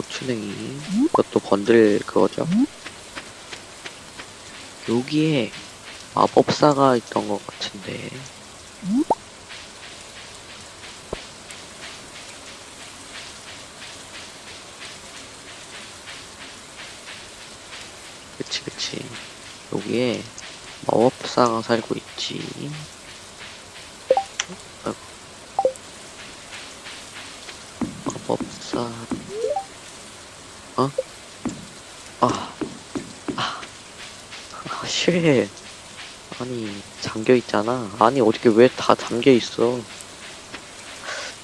고추냉이. 이것도 번들 그거죠. 여기에 마법사가 있던 것 같은데. 그치, 그치. 여기에 마법사가 살고 있지. 마법사. 어? 아. 아. 아, 쉣. 아니, 잠겨 있잖아. 아니, 어떻게 왜 다 잠겨 있어?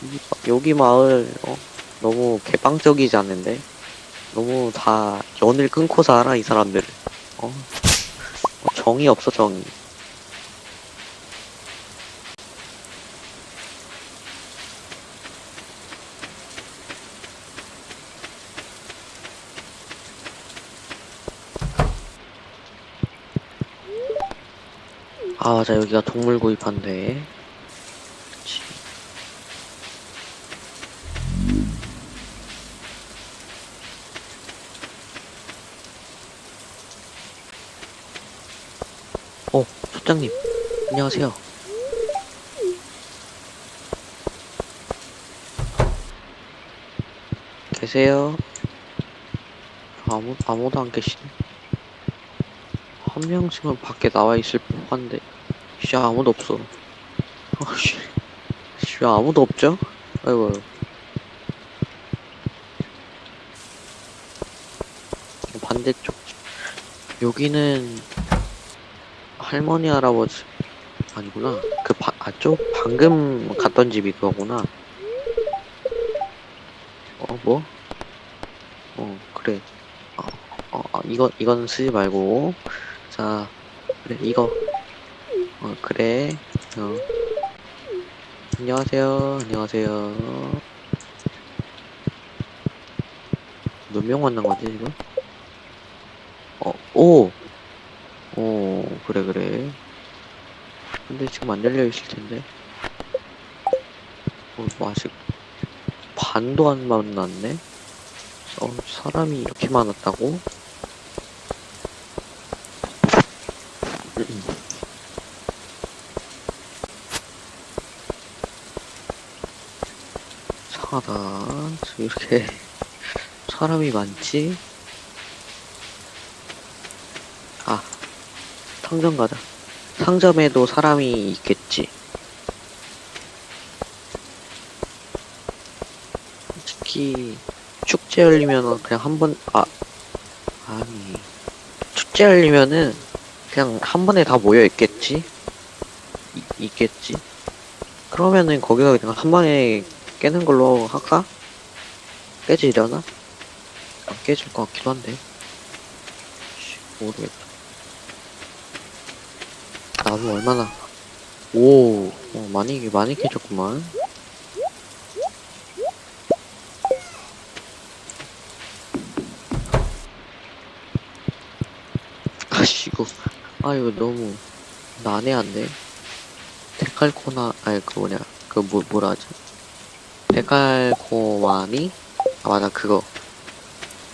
이- 여기 마을, 어? 너무 개방적이지 않은데? 너무 다 연을 끊고 살아, 이 사람들. 어? 어, 정이 없어, 정이. 아, 맞아. 여기가 동물 구입한대. 그치. 어, 소장님. 안녕하세요. 계세요? 아무, 아무도 안 계시네. 한 명씩은 밖에 나와 있을 법한데. 씨, 아무도 없어. 아씨. 씨, 아무도 없죠? 아이고. 반대쪽. 여기는 할머니 할아버지 아니구나. 그 바, 아, 쪽 방금 갔던 집이 그거구나. 어, 뭐? 어, 그래. 어, 어, 어, 이거, 이건 쓰지 말고. 자, 그래, 이거. 어, 그래. 어. 안녕하세요. 안녕하세요. 몇 명 만난 거지, 지금? 어, 오! 오, 그래, 그래. 근데 지금 안 열려 있을 텐데. 어, 뭐 아직 반도 안 만났네? 어, 사람이 이렇게 많았다고? 하다. 지금 이렇게 사람이 많지? 아, 상점 가자. 상점에도 사람이 있겠지. 특히 축제 열리면은 그냥 한 번, 아, 아니. 축제 열리면은 그냥 한 번에 다 모여 있겠지? 이- 있겠지? 그러면은 거기서 그냥 한 번에 깨는 걸로 할까? 깨지려나? 안 깨질 것 같기도 한데. 씨, 모르겠다. 나무 얼마나. 오, 어, 많이, 많이 깨졌구만. 아씨, 이거. 아, 이거 너무 난해한데? 데칼코나, 아니, 그 뭐냐. 그 뭐, 뭐라 하지? 데칼코마니? 아, 맞아, 그거.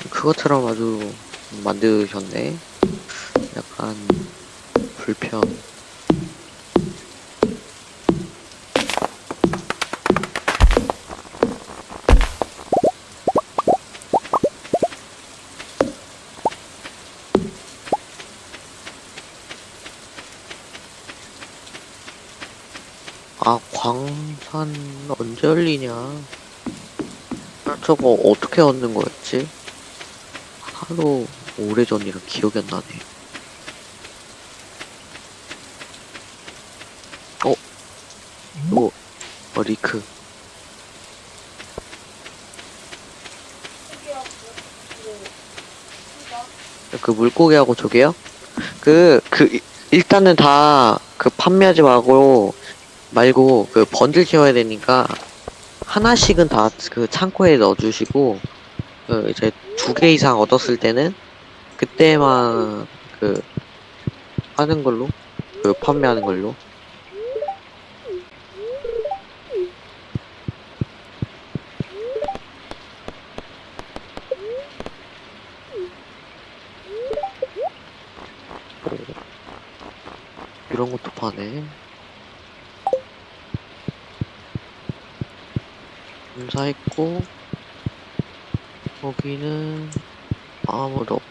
그것처럼 아주 만드셨네. 약간, 불편. 열리냐? 아, 저거 어떻게 얻는 거였지? 하루 오래전이라 기억이 안 나네. 어? 이거, 어, 리크. 그 물고기하고 저게요? 그, 그, 이- 일단은 다, 그 판매하지 말고, 말고, 그 번들 채워야 되니까, 하나씩은 다 그 창고에 넣어주시고 그 이제 두 개 이상 얻었을 때는 그때만 그 하는 걸로 그 판매하는 걸로. 이런 것도 파네. 검사했고, 거기는 아무도 없-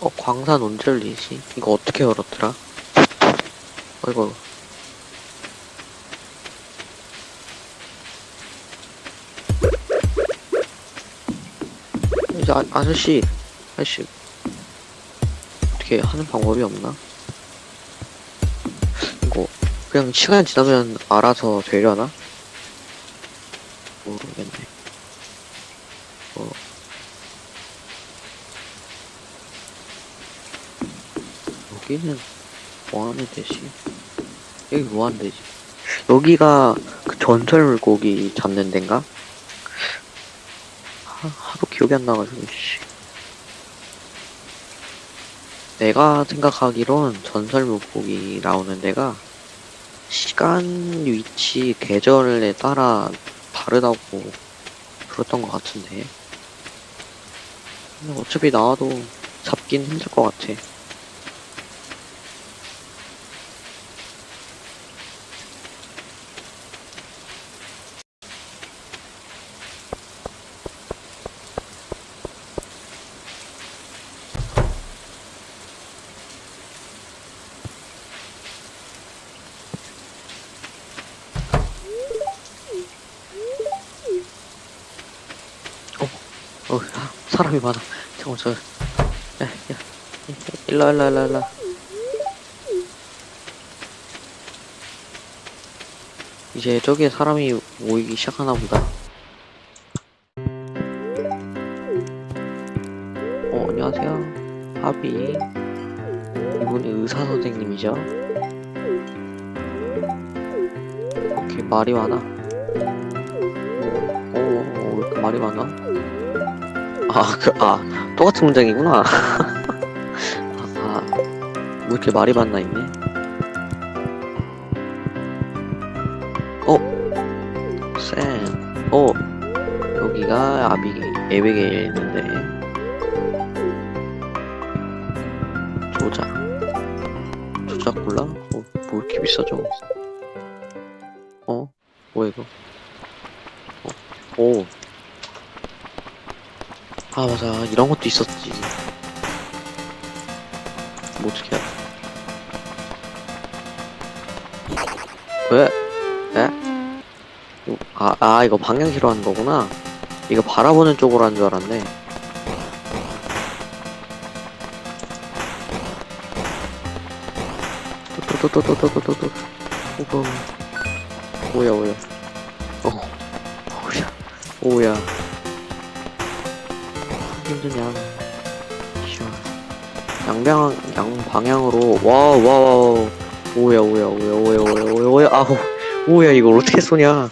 어, 광산 언제 열리지? 이거 어떻게 열었더라? 어이구. 이제 아, 아저씨, 아저씨, 어떻게 하는 방법이 없나? 그냥 시간 지나면 알아서 되려나? 모르겠네. 어. 여기는 뭐 하면 되지? 여기 뭐 하면 되지? 여기가 그 전설 물고기 잡는 데인가? 하, 하도 기억이 안 나가지고, 씨. 내가 생각하기론 전설 물고기 나오는 데가 시간, 위치, 계절에 따라 다르다고 들었던 것 같은데. 어차피 나와도 잡긴 힘들 것 같아. 어, 사- 사람이 많아. 잠깐만, 저, 야, 야, 일로, 일로, 일로, 일로. 이제 저기에 사람이 모이기 시작하나 보다. 그, 아, 똑같은 문장이구나. 아, 뭐 이렇게 말이 많나 있네. 어, 쌤. 어, 여기가 아비, 에베게일 있는데. 조작. 조작 골라? 어, 뭐 이렇게 비싸죠? 어? 뭐야, 이거? 어, 오. 아 맞아 이런 것도 있었지. 뭐 어떻게 해야 왜? 에? 아, 아 이거 방향키로 하는 거구나. 이거 바라보는 쪽으로 하는 줄 알았네. 또또또또또또또또 오금 뭐야 뭐야? 어 오야. 오야 힘드냐 양방 양 방향으로 와와와 오야 오야 오야 오야 오야 오야 오야 아우 오야 이걸 어떻게 쏘냐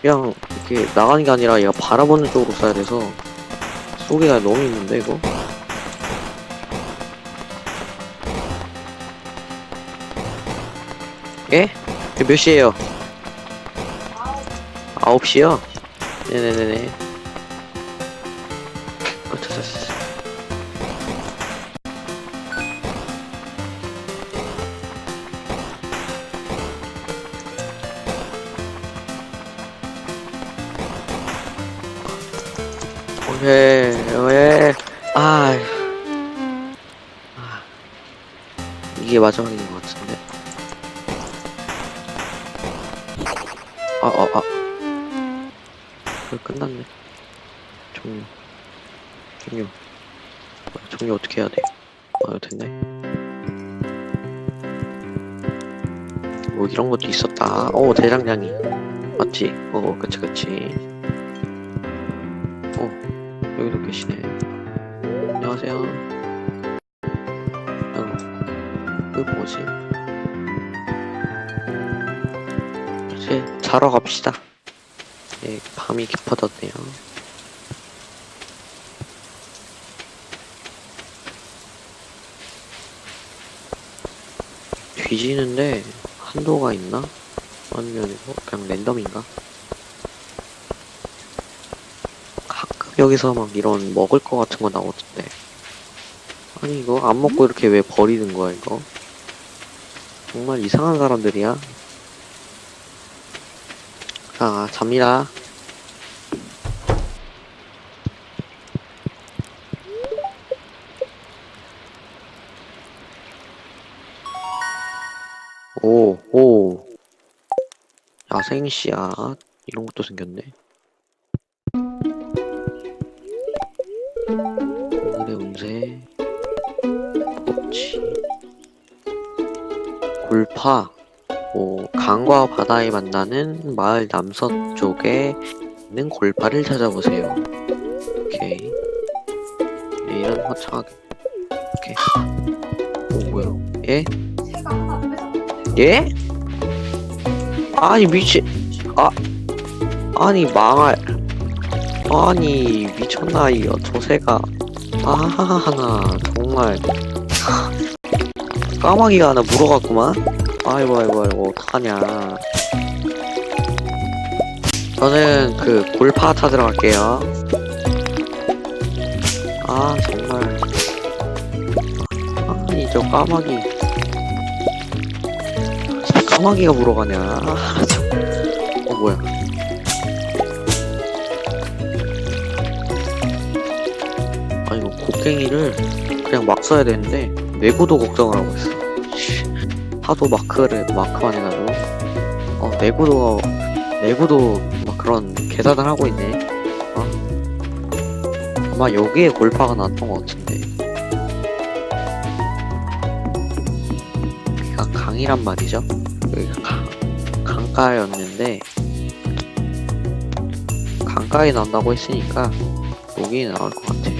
그냥 이렇게 나가는 게 아니라 얘가 바라보는 쪽으로 쏴야 돼서 쏘기가 너무 힘든데 이거 예? 몇 시에요? 아홉 시요? 네네네네 마지막인 것 같은데. 아, 아, 아. 그래, 끝났네. 종료. 종료. 아, 종료 어떻게 해야 돼? 아, 됐네. 뭐 이런 것도 있었다. 어, 대장장이. 맞지? 어, 그치, 그치. 어, 여기도 계시네. 안녕하세요. 이거 뭐지? 이제 자러 갑시다. 네, 밤이 깊어졌네요. 뒤지는데 한도가 있나? 아니면 이거 그냥 랜덤인가? 가끔에 여기서 막 이런 먹을 거 같은 거 나오던데. 아니, 이거 안 먹고 이렇게 왜 버리는 거야, 이거? 정말 이상한 사람들이야. 자, 잡니다. 오, 오. 야생씨앗. 이런 것도 생겼네. 파. 오, 강과 바다에 만나는 마을 남서쪽에 있는 골파를 찾아보세요. 오케이. 내일은 화창하게. 오케이. 오, 뭐야. 예? 예? 아니 미치 아 아니 망할 아니 미쳤나 이요 조새가 아하하나 정말 까마귀가 하나 물어갔구만 아이고 아이고 아이고 어떡하냐. 저는 그 골파 찾으러 갈게요. 아 정말. 아니 저 까마귀. 까마귀가 물어가냐. 아, 참. 어 뭐야. 아 이거 곡괭이를 그냥 막 써야 되는데 내구도 걱정을 하고 있어. 씨, 하도 마크를 마크만 해가지고. 어 내구도 내구도 막 그런 계산을 하고 있네. 어? 아마 여기에 골파가 나왔던 것 같은데. 여기가 강이란 말이죠? 여기가 강, 강가였는데 강가에 나온다고 했으니까 여기 나올 것 같아요.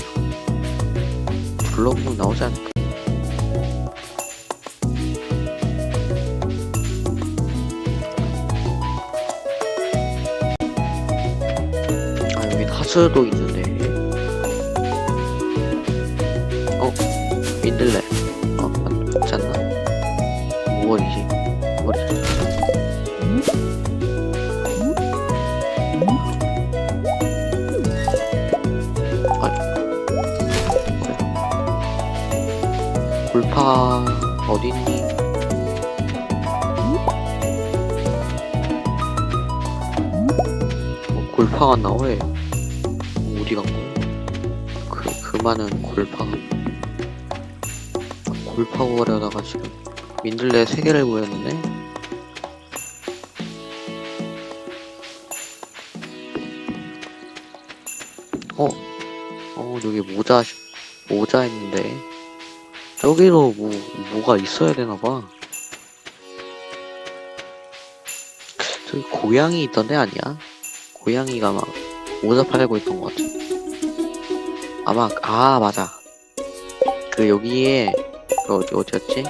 불러보면 나오지 않을까 하수도 있는데. 어 민들레 어 맞지 않나? 5월이지? 5월이지 골파 어딨니? 어, 골파가 어 많은 골파 골파 구하려다가 지금 민들레 세 개를 구했는데 어? 어 여기 모자 모자 있는데 여기도 뭐, 뭐가 있어야 되나봐. 저기 고양이 있던데 아니야? 고양이가 막 모자 팔고 있던 것 같아. 아마, 아, 맞아. 그 여기에, 그 어디, 어디였지?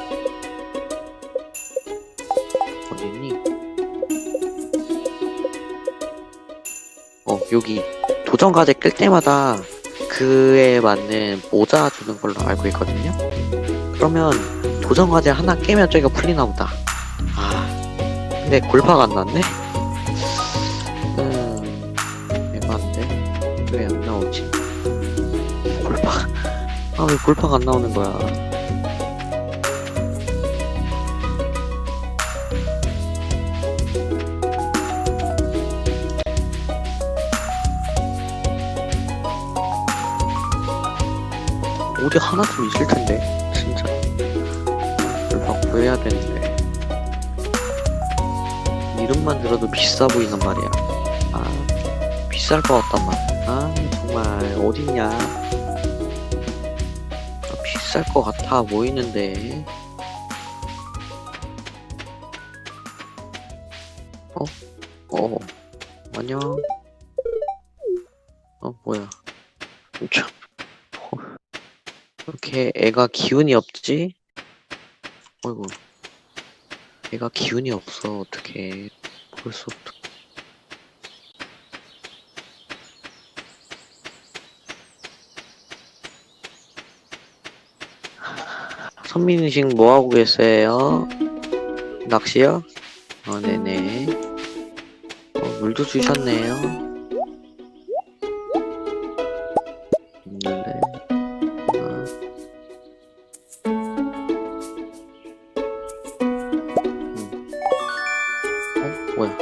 어디니? 어, 여기. 도전 과제 끌 때마다 그에 맞는 모자 주는 걸로 알고 있거든요? 그러면 도전 과제 하나 깨면 저기가 풀리나 보다. 아, 근데 골파가 안 났네? 골파가 안 나오는 거야? 어디 하나쯤 있을 텐데, 진짜. 골파 구해야 되는데. 이름만 들어도 비싸 보이는 말이야. 아, 비쌀 것 같단 말이야. 아, 정말, 어딨냐. 아, 비쌀 것 같아 보이는데. 어? 어, 안녕. 어, 뭐야. 참. 어, 이렇게 애가 기운이 없지? 어이구. 애가 기운이 없어. 어떡해. 벌써부터. 선민이 지금 뭐 하고 계세요? 낚시요? 어, 네네. 어, 물도 주셨네요. 네네. 아. 음. 어, 뭐야?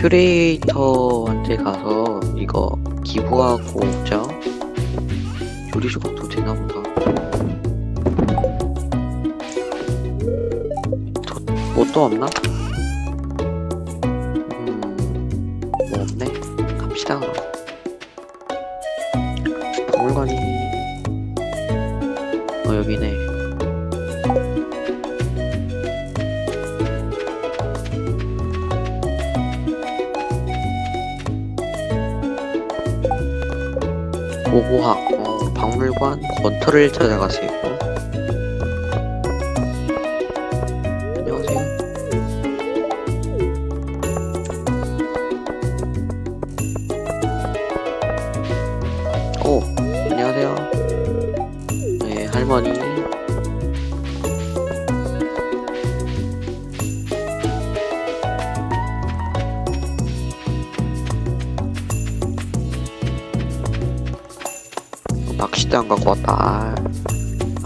큐레이터한테 가서 이거 기부하고 오죠? 요리 조각 도 되나 보다. 뭐또 없나? 음, 뭐 없네. 갑시다. 박물관이 어 여기네. 고고학 어, 박물관 권터를 찾아가세요. 안 갖고 왔다. 아,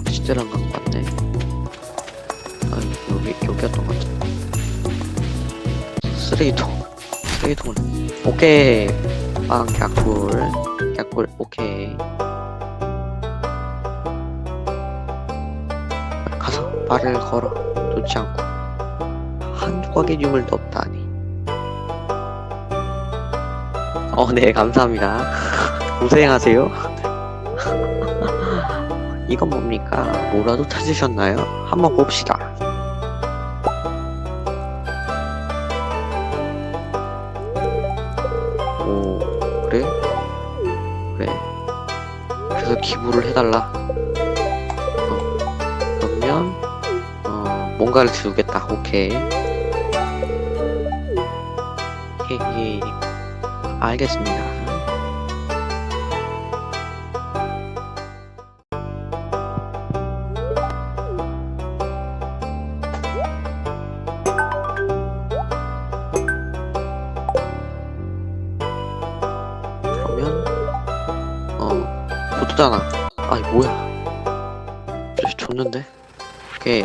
낚싯대를 안 갖고 왔네. 아, 여기, 여기였던 것 같아. 쓰레기통. 쓰레기통을. 오케이. 빵, 갸꿀. 갸꿀, 오케이. 가서 말을 걸어. 놓지 않고. 한 조각의 유물도 없다니. 어, 네, 감사합니다. 고생하세요. 이건 뭡니까? 뭐라도 찾으셨나요? 한번 봅시다. 오, 그래? 그래. 그래서 기부를 해달라. 어, 그러면, 어, 뭔가를 주겠다. 오케이. 예, 예. 알겠습니다.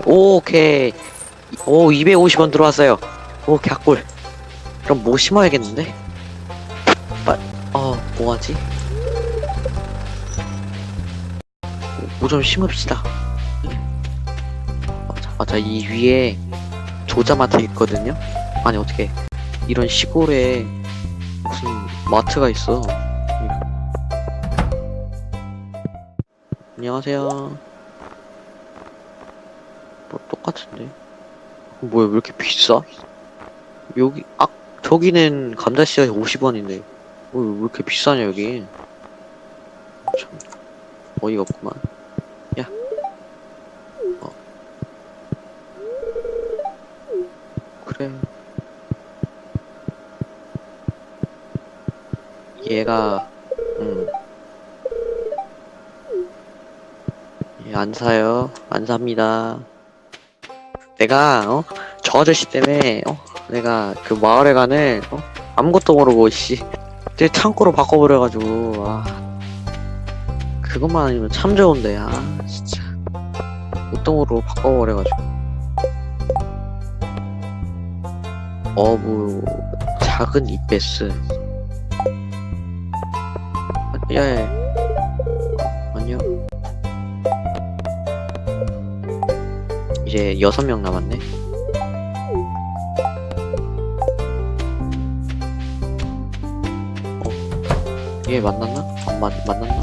오케이. 오, 오케이 오 250원 들어왔어요. 오 갸꿀 그럼 뭐 심어야겠는데? 어 뭐하지? 뭐 좀 심읍시다. 맞아 맞아. 이 위에 조자마트 있거든요? 아니 어떻게 이런 시골에 무슨 마트가 있어. 안녕하세요. 뭐 똑같은데? 뭐야 왜 이렇게 비싸? 여기 아 저기는 감자씨가 50원인데 뭐, 왜 이렇게 비싸냐 여기? 참 어이가 없구만. 야. 어. 그래. 얘가 음. 예, 안 사요. 안 삽니다. 내가 어? 저 아저씨 때문에 어? 내가 그 마을회관을 어? 아무것도 모르고 씨. 내 창고로 바꿔버려가지고 아. 그것만 아니면 참 좋은데 아 진짜 우동으로 바꿔버려가지고 어부 작은 이베스 야, 야. 이제 여섯 명 남았네. 어, 얘 만났나? 안 만, 만났나?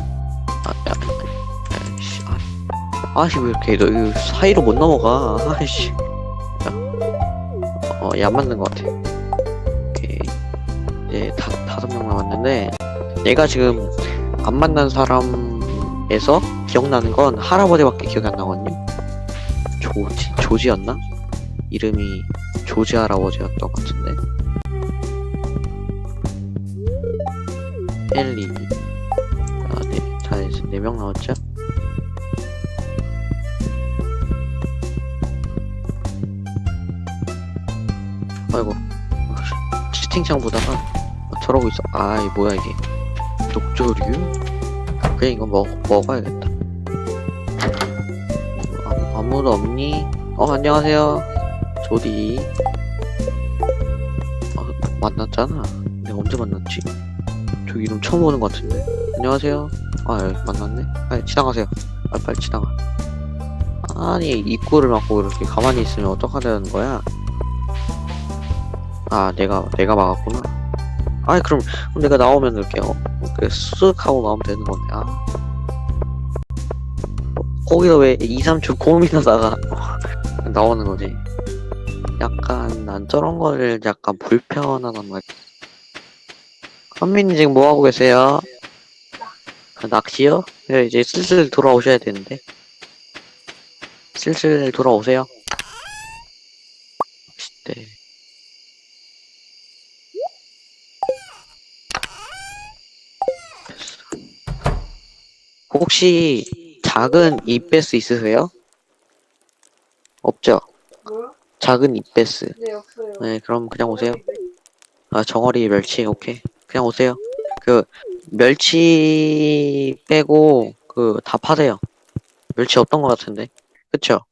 아, 야, 야, 씨, 아, 아씨, 왜 이렇게, 너, 이거 사이로 못 넘어가. 아이씨. 야. 어, 얘 안 맞는 것 같아. 다, 다섯 명 남았는데, 얘가 지금 안 만난 사람에서 기억나는 건 할아버지밖에 기억이 안 나거든요. 조지, 조지였나? 이름이 조지 할아버지였던 것 같은데. 엘리. 아, 네. 자, 이제 네명 나왔죠? 아이고. 채팅창 보다가 아, 저러고 있어. 아이, 뭐야, 이게. 녹조류? 그냥 이거 먹, 먹어야겠다. 아, 아무도 없니? 어, 안녕하세요. 조디. 아, 만났잖아. 내가 언제 만났지? 저 이름 처음 보는 것 같은데. 안녕하세요. 아, 예, 만났네. 아, 지나가세요. 아, 빨리 지나가. 아니, 입구를 막고 이렇게 가만히 있으면 어떡하자는 거야? 아, 내가, 내가 막았구나. 아이, 그럼, 그럼 내가 나오면 이렇게, 어, 이렇게 쓱 하고 나오면 되는 건데, 아. 거기서 왜 2, 3초 고민하다가 나오는 거지. 약간 난 저런 거를 약간 불편하단 말이야. 현민이 지금 뭐 하고 계세요? 아, 낚시요? 네, 이제 슬슬 돌아오셔야 되는데. 슬슬 돌아오세요. 네. 혹시 작은 입베스 있으세요? 없죠? 뭐요? 작은 입베스. 네, 없어요. 네, 그럼 그냥 오세요. 아, 정어리 멸치, 오케이. 그냥 오세요. 그, 멸치 빼고, 그, 다 파세요. 멸치 없던 것 같은데. 그쵸?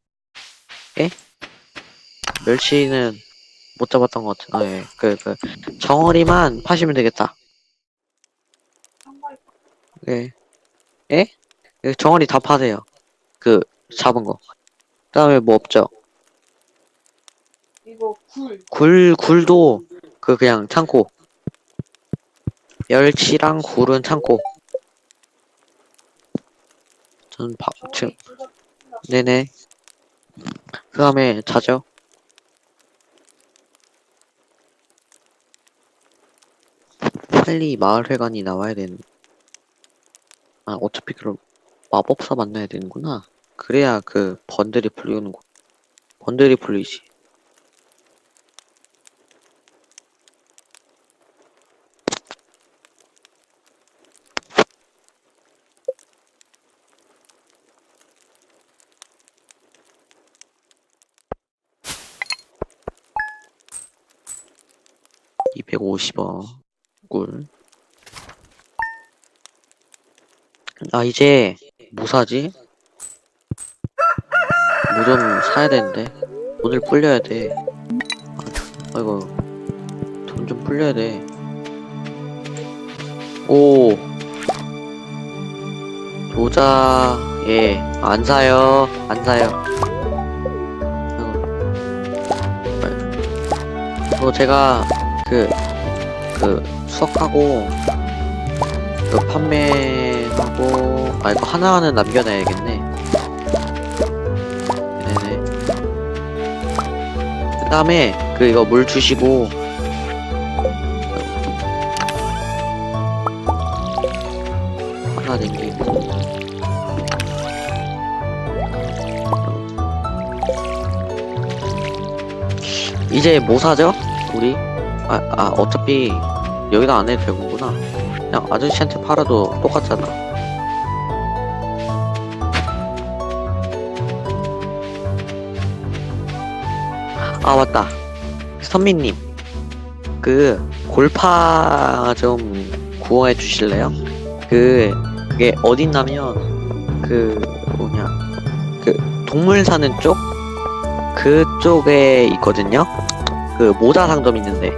예? 멸치는 못 잡았던 것 같은, 아, 예. 그, 그, 정어리만 파시면 되겠다. 예. 예? 예, 정어리 다 파세요. 그, 잡은 거. 그 다음에 뭐 없죠? 이거 굴. 굴, 굴도 그 그냥 창고. 멸치랑 굴은 창고. 전 바, 지금, 네네. 그 다음에 자죠. 빨리 마을회관이 나와야 되는. 아, 어차피 그럼 마법사 만나야 되는구나. 그래야 그 번들이 풀리는 거. 번들이 풀리지. 이백오십 원 꿀. 아, 이제, 뭐 사지? 뭐 좀 사야 되는데. 돈을 불려야 돼. 아, 아이고. 돈좀 불려야 돼. 오. 도자, 예. 안 사요. 안 사요. 어, 제가, 그, 그, 수확하고, 그 판매하고, 아, 이거 하나는 남겨놔야겠네. 네네. 그 다음에, 그, 이거 물 주시고, 하나 남기고, 이제 뭐 사죠? 우리? 아, 아, 어차피 여기다 안 해도 되는구나. 그냥 아저씨한테 팔아도 똑같잖아. 아, 맞다. 선미님. 그, 골파 좀 구워해 주실래요? 그, 그게 어딨냐면, 그, 뭐냐. 그, 동물 사는 쪽? 그쪽에 있거든요? 그, 모자 상점 있는데.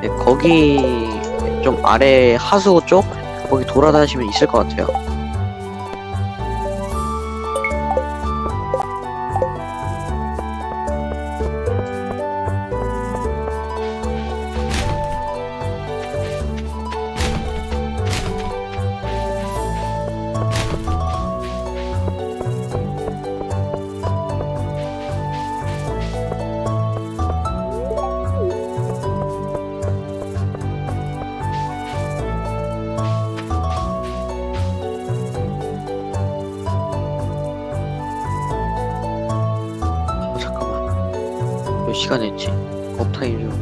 네, 거기 좀 아래 하수 쪽 거기 돌아다니시면 있을 것 같아요. 시간 했지? 좀.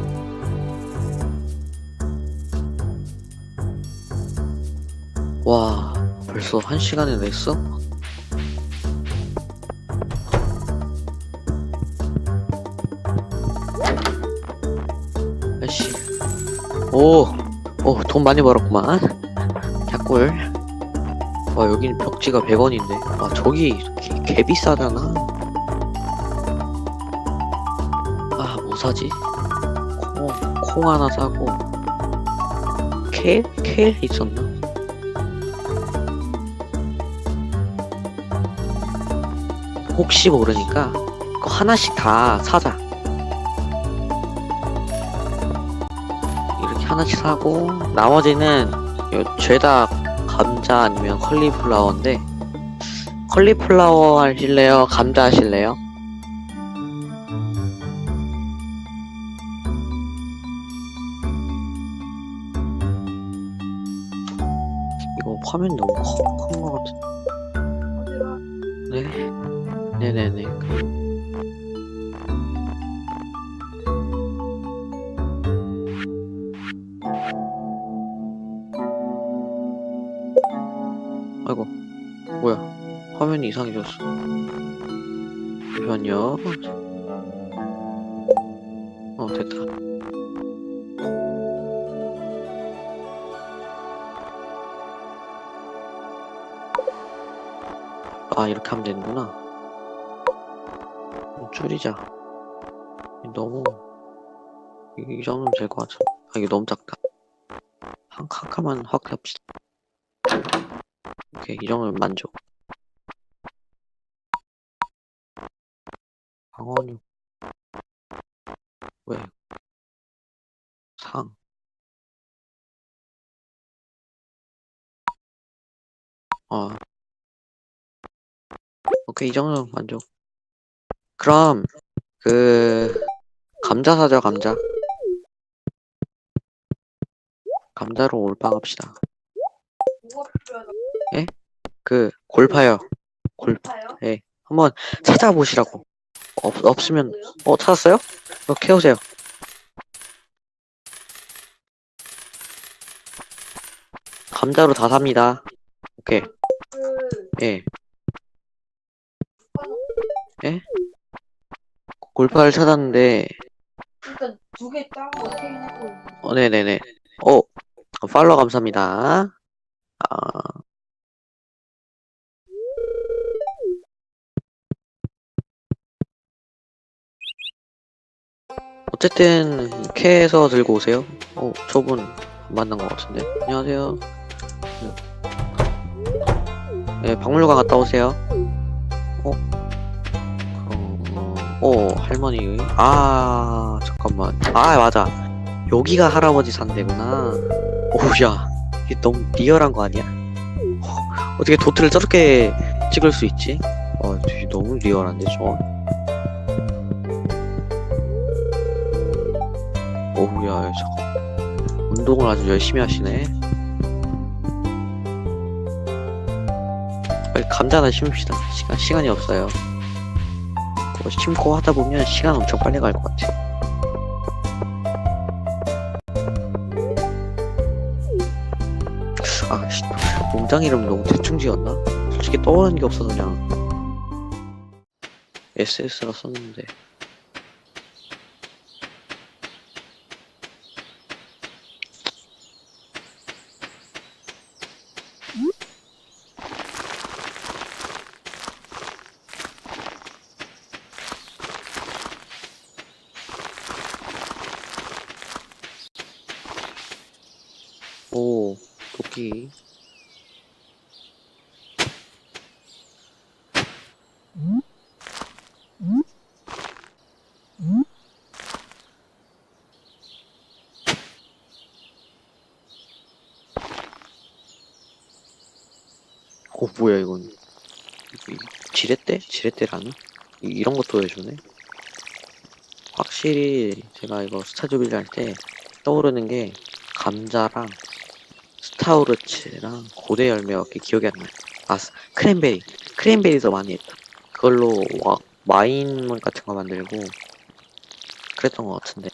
와, 벌써 한 시간을 냈어? 아씨. 오, 오, 돈 많이 벌었구만. 개꿀. 와, 여기는 벽지가 100원인데. 아, 저기 개, 개 비싸잖아. 사지? 콩, 콩 하나 사고 케일? 케일 있었나? 혹시 모르니까 그거 하나씩 다 사자. 이렇게 하나씩 사고 나머지는 요 죄다 감자 아니면 컬리플라워인데 컬리플라워 하실래요? 감자 하실래요? 뭐야. 화면이 이상해졌어. 잠시만요. 어, 됐다. 아, 이렇게 하면 되는구나. 좀 줄이자. 너무, 이, 이 정도면 될 것 같아. 아, 이게 너무 작다. 한, 한 칸만 확대합시다. 오케이, 이 정도면 만족. 방언육. 왜? 상. 아. 오케이, 이 정도면 만족. 그럼, 그, 감자 사자, 감자. 감자로 올빵합시다. 필요하다? 그, 골파요. 골, 파요? 예. 한번 찾아보시라고. 없, 없으면, 어, 찾았어요? 어, 캐오세요. 감자로 다 삽니다. 오케이. 그 예. 예? 골파를 찾았는데, 일단 두 개 따고 어떻게 하고 어, 네네네. 어, 팔로우 감사합니다. 아, 어쨌든, 캐에서 들고 오세요. 어, 저분 안 만난 것 같은데. 안녕하세요. 네, 박물관 갔다 오세요. 어? 어, 어, 할머니. 아, 잠깐만. 아, 맞아. 여기가 할아버지 산대구나. 오야, 이게 너무 리얼한 거 아니야? 어, 어떻게 도트를 저렇게 찍을 수 있지? 어, 너무 리얼한데, 저. 오우야, 잠깐. 운동을 아주 열심히 하시네. 빨리 감자 하나 심읍시다. 시간, 시간이 없어요. 그거 심고 하다 보면 시간 엄청 빨리 갈 것 같아. 아, 씨, 농장 이름 너무 대충 지었나? 솔직히 떠오르는 게 없어서 그냥 SS라 썼는데. 오, 도끼. 오, 뭐야, 이건. 이- 지렛대? 지렛대라니? 이- 이런 것도 해주네? 확실히 제가 이거 스타듀빌드 할때 떠오르는 게 감자랑 스타우르츠랑 고대 열매밖에 기억이 안 나요. 아, 스- 크랜베리. 크랜베리도 많이 했다. 그걸로 와, 와인 같은 거 만들고 그랬던 것 같은데.